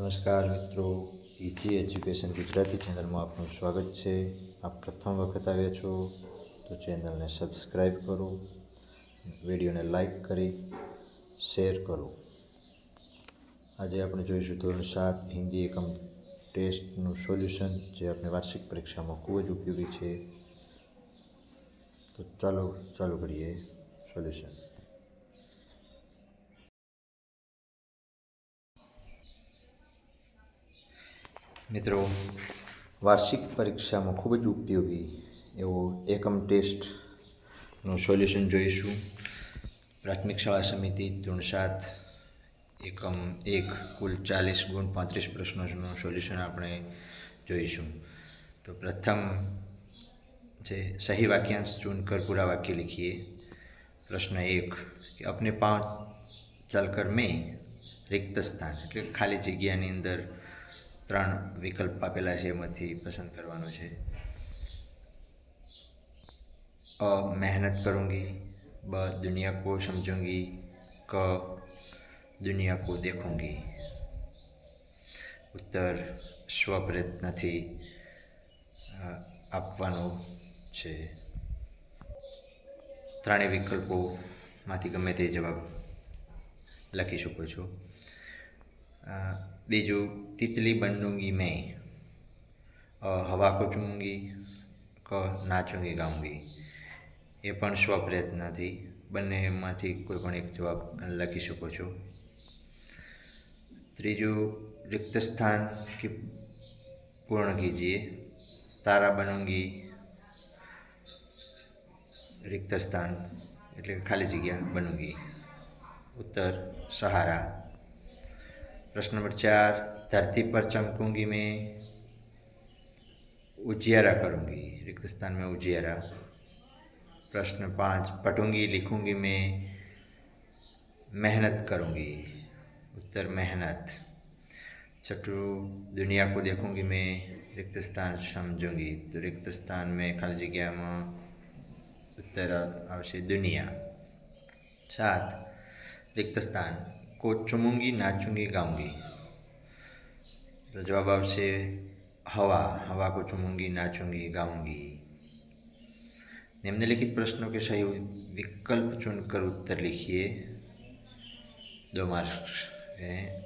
નમસ્કાર મિત્રો EG education Gujarati ચેનલમાં આપનું સ્વાગત છે. આપ પ્રથમ વખત આવ્યા છો તો ચેનલને સબસ્ક્રાઈબ કરો, વિડીયોને લાઈક કરી, શેર કરો. આજે આપણે જોઈશું ધોરણ સાત, હિન્દી એકમ ટેસ્ટનું સોલ્યુશન, જે આપણે વાર્ષિક પરીક્ષામાં ખૂબ જ ઉપયોગી છે. તો ચાલો, ચાલુ કરીએ સોલ્યુશન. મિત્રો, વાર્ષિક પરીક્ષામાં ખૂબ જ ઉપયોગી એવો એકમ ટેસ્ટનું સોલ્યુશન જોઈશું. પ્રાથમિક શાળા સમિતિ ધોરણ સાત, એકમ એક, કુલ ચાલીસ ગુણ પાંત્રીસ પ્રશ્નોનું સોલ્યુશન આપણે જોઈશું. તો પ્રથમ જે સહી વાક્યાંશ ચૂન કર પૂરા વાક્ય લખીએ. પ્રશ્ન એક, કે અપને પાંચ ચાલકર મેં રિક્ત સ્થાન એટલે ખાલી જગ્યાની અંદર ત્રણ વિકલ્પ આપેલા છે એમાંથી પસંદ કરવાનો છે. અ, મહેનત કરૂંગી, બ, દુનિયા કો સમજૂંગી, ક, દુનિયા કો દેખૂંગી. ઉત્તર સ્વપ્રયત્નથી આપવાનો છે. ત્રણેય વિકલ્પોમાંથી ગમે તે જવાબ લખી શકો છો. બીજું તિતલી બનુંગી મેં. હવા કો ક, નાચુંગી, ગાઉંગી. એ પણ સ્વપ્રયત્નથી બંનેમાંથી કોઈ પણ એક જવાબ લખી શકો છો. ત્રીજું રિક્ત સ્થાન કે પૂર્ણ કીજીએ તારા બનુંગી રિક્ત સ્થાન એટલે ખાલી જગ્યા બનુંગી ઉત્તર, સહારા. प्रश्न नंबर चार, धरती पर चमकूँगी मैं, उजियारा करूँगी, रिक्त स्थान में उजियारा। प्रश्न पाँच पटूँगी लिखूँगी मैं, मेहनत करूँगी, उत्तर मेहनत। छठू दुनिया को देखूँगी मैं, रिक्त स्थान समझूँगी तो रिक्त स्थान में खाली जी में, उत्तर अवश्य दुनिया। सात, रिक्त स्थान। को चुमूँगी, नाचूँगी, गाऊँगी। तो जवाब आपसे, हवा हवा को चुमूँगी, नाचूँगी, गाऊँगी। निम्नलिखित प्रश्नों के सही विकल्प चुनकर उत्तर लिखिए। दो मार्क्स हैं।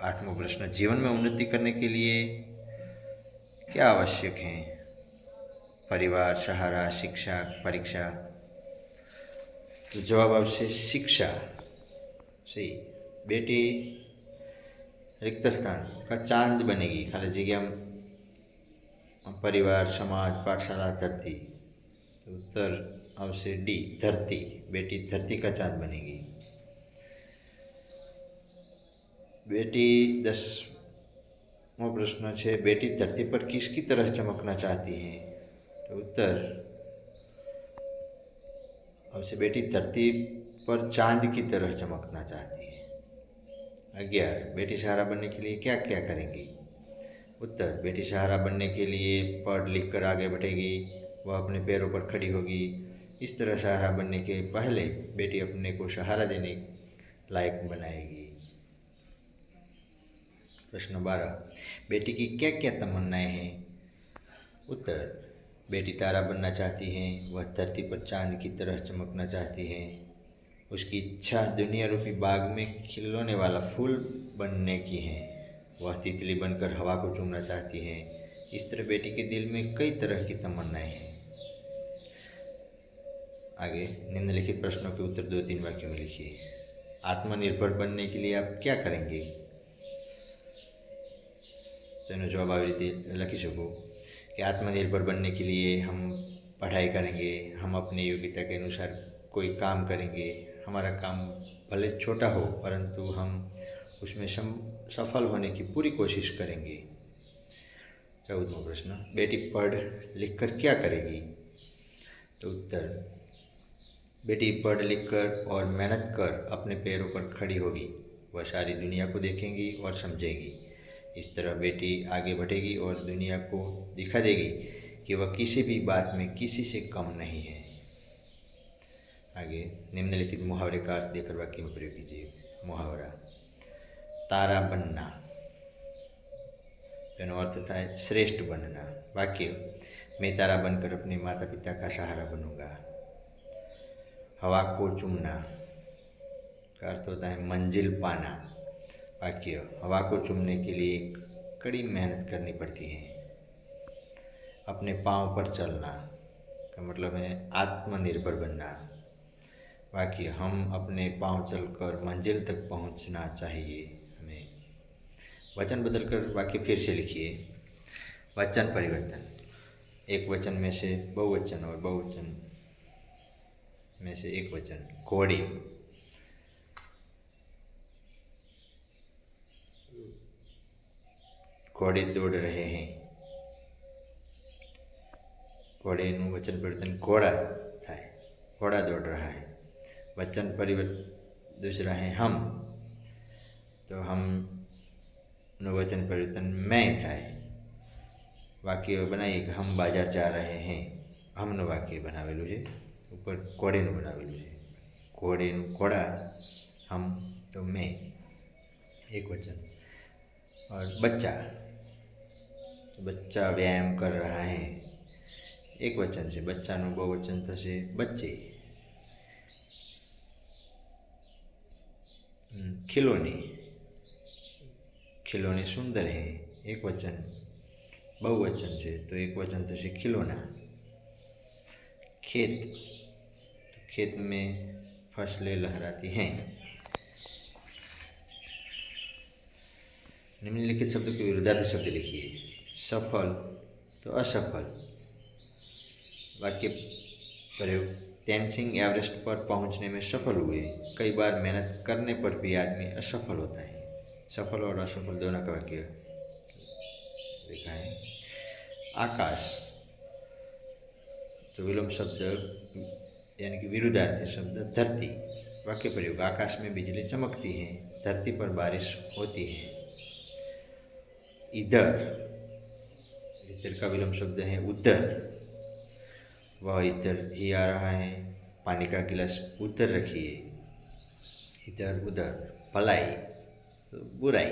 आठवां प्रश्न, जीवन में उन्नति करने के लिए क्या आवश्यक है? परिवार, सहारा, शिक्षा, परीक्षा। तो जवाब आपसे, शिक्षा। सी बेटी रिक्त स्थान का चाँद बनेगी खाली जी हम परिवार, समाज, पाठशाला, धरती। तो उत्तर अवश्य डी, धरती, बेटी धरती का चाँद बनेगी। बेटी दस वो प्रश्न छे, बेटी धरती पर किसकी तरह चमकना चाहती है? तो उत्तर अवश्य बेटी धरती पर चाँद की तरह चमकना चाहती है। ग्यारह बेटी सहारा बनने के लिए क्या क्या करेंगी? उत्तर बेटी सहारा बनने के लिए पढ़ लिख कर आगे बढ़ेगी, वह अपने पैरों पर खड़ी होगी। इस तरह सहारा बनने के पहले बेटी अपने को सहारा देने लायक बनाएगी। प्रश्न बारह, बेटी की क्या क्या तमन्नाएँ हैं? उत्तर, बेटी तारा बनना चाहती हैं, वह धरती पर चाँद की तरह चमकना चाहती है। उसकी इच्छा दुनिया रूपी बाग में खिलौने वाला फूल बनने की है वह तितली बनकर हवा को चूमना चाहती है इस तरह बेटी के दिल में कई तरह की तमन्नाएं हैं आगे निम्नलिखित प्रश्नों के उत्तर दो तीन वाक्यों में लिखिए आत्मनिर्भर बनने के लिए आप क्या करेंगे તેનો જવાબ આવી રીતે લખી શકો कि आत्मनिर्भर बनने के लिए हम पढ़ाई करेंगे हम अपनी योग्यता के अनुसार कोई काम करेंगे हमारा काम भले छोटा हो, परंतु हम उसमें सम, सफल होने की पूरी कोशिश करेंगे। चौदहवा प्रश्न, बेटी पढ़ लिख कर क्या करेगी? तो उत्तर, बेटी पढ़ लिख कर और मेहनत कर अपने पैरों पर खड़ी होगी। वह सारी दुनिया को देखेंगी और समझेगी। इस तरह बेटी आगे बढ़ेगी और दुनिया को दिखा देगी कि वह किसी भी बात में किसी से कम नहीं है। आगे निम्नलिखित मुहावरे का अर्थ देकर वाक्य में प्रयोग कीजिए मुहावरा तारा बनना તેનો અર્થ થાય શ્રેષ્ઠ બનના વાક્ય मैं तारा बनकर अपने माता पिता का सहारा बनूंगा हवा को चूमना का अर्थ होता है मंजिल पाना वाक्य हवा को चूमने के लिए कड़ी मेहनत करनी पड़ती है अपने पाँव पर चलना का मतलब है आत्मनिर्भर बनना वाक्य हम अपने पाँव चलकर मंजिल तक पहुंचना चाहिए हमें वचन बदलकर वाक्य फिर से लिखिए वचन परिवर्तन एक वचन में से बहुवचन और बहुवचन में से एक वचन घोड़ी ઘોડે દોડ રહે हैं ઘોડેનું વચન પરિવર્તન ઘોડા થાય ઘોડા દોડ रहा है वचन परिवर्तन दूसरा है हम तो हम નું વચન પરિવર્તન मैं થાય વાક્ય બનાવીએ કે હમ બાજાર જા રહે હે હમનું વાક્ય બનાવેલું છે ઉપર ઘોડેનું બનાવેલું છે ઘોડેનું ઘોડા हम तो मैं एक वचन और बच्चा तो बच्चा व्यायाम कर रहा है એક વચન છે બચ્ચાનું બહુવચન થશે બચ્ચે खिलौने खिलौने सुंदर है एक वचन बहुवचन છે તો એક વચન થશે खिलौना खेत खेत में फसलें लहराती हैं निम्नलिखित शब्द के विरुद्धार्थ शब्द लिखिए सफल तो असफल वाक्य प्रयोग तेनसिंग एवरेस्ट पर पहुँचने में सफल हुए। कई बार मेहनत करने पर भी आदमी असफल होता है। सफल और असफल दोनों का वाक्य लिखा है आकाश। तो विलोम शब्द, यानी कि विरुद्धार्थी शब्द, धरती, वाक्य प्रयोग। आकाश में बिजली चमकती है, धरती पर बारिश होती है। इधर इधर का विलोम शब्द है उधर। वह इधर ही आ रहा है। पानी का गिलास उधर रखिए। इधर उधर भलाई बुराई।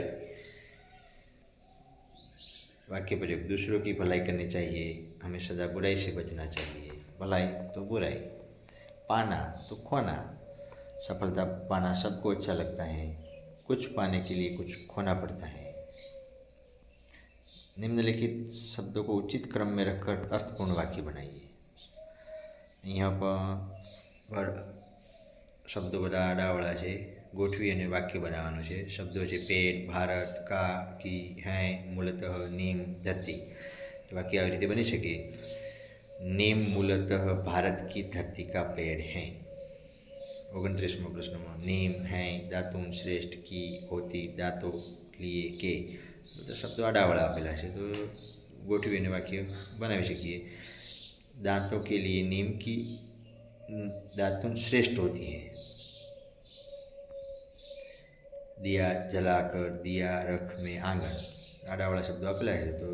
वाक्य प्रयोग दूसरों की भलाई करनी चाहिए, हमें सदा बुराई से बचना चाहिए। भलाई तो बुराई, पाना तो खोना। सफलता पाना सबको अच्छा लगता है। कुछ पाने के लिए कुछ खोना पड़ता है। निम्नलिखित शब्दों को उचित क्रम में रखकर अर्थपूर्ण वाक्य बनाइए। અહીંયા પણ શબ્દો બધા આડાવડા છે, ગોઠવી અને વાક્ય બનાવવાનું છે. શબ્દો છે પેટ, ભારત, કા, કી, હૈ, મૂલતઃ, નિમ, ધરતી. વાક્ય આવી રીતે બની શકે. નીમ, મૂલત, ભારત કી ધરતી કા પેડ હૈ. ઓગણત્રીસમો પ્રશ્નમાં, નીમ, હૈ, દાતુમ શ્રેષ્ઠ, કી, હોતી, દાતો લીએ, કે. બધા શબ્દો આડાવાળા આપેલા છે. તો ગોઠવી અને વાક્ય બનાવી શકીએ. दांतों के लिए नीम की दातुन श्रेष्ठ होती है दिया जलाकर दिया रख में आंगन आड़ावाड़ा शब्दों આપેલા છે તો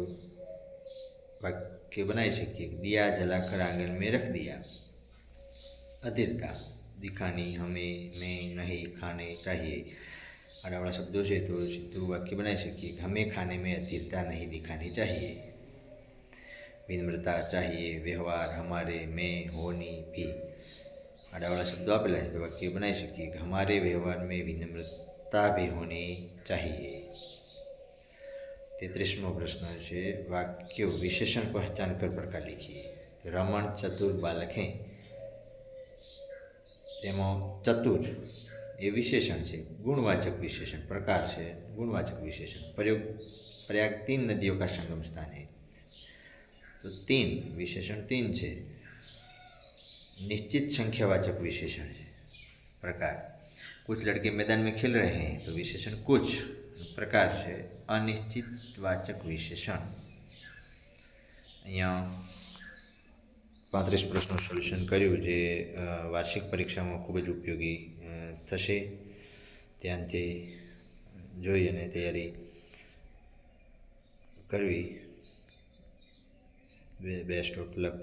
વાક્ય બનાવી શકીએ दिया जलाकर आंगन में रख दिया अधीरता दिखानी हमें मैं नहीं खाने चाहिए आड़ावाड़ा शब्दों से तो सीधું वाक्य बनाई શકીએ हमें खाने में अधीरता नहीं दिखानी चाहिए विनम्रता चाहिए, व्यवहार हमारे में होनी भी। आडावाला शब्द आप वाक्य बनाई सकिए कि हमारे व्यवहार में विनम्रता भी होनी चाहिए। तेतरीसमो प्रश्न है वाक्य विशेषण पहचान कर प्रकार लिखिए। तो रमन चतुर बालक हैं। तेम चतुर, ये विशेषण से गुणवाचक विशेषण, प्रकार से गुणवाचक विशेषण। प्रयोग, प्रयाग तीन नदियों का संगम स्थान है। तो तीन विशेषण तीन છે निश्चित संख्यावाचक विशेषण है प्रकार कुछ लड़के मैदान में खेल रहे हैं तो विशेषण कुछ प्रकार છે અનિશ્ચિત વાચક વિશેષણ અહીંયા પાંત્રીસ પ્રશ્નો સોલ્યુશન કર્યું જે વાર્ષિક પરીક્ષામાં ખૂબ જ ઉપયોગી થશે ધ્યાનથી જોઈ અને તૈયારી કરવી वे बेस्ट ऑफ़ लक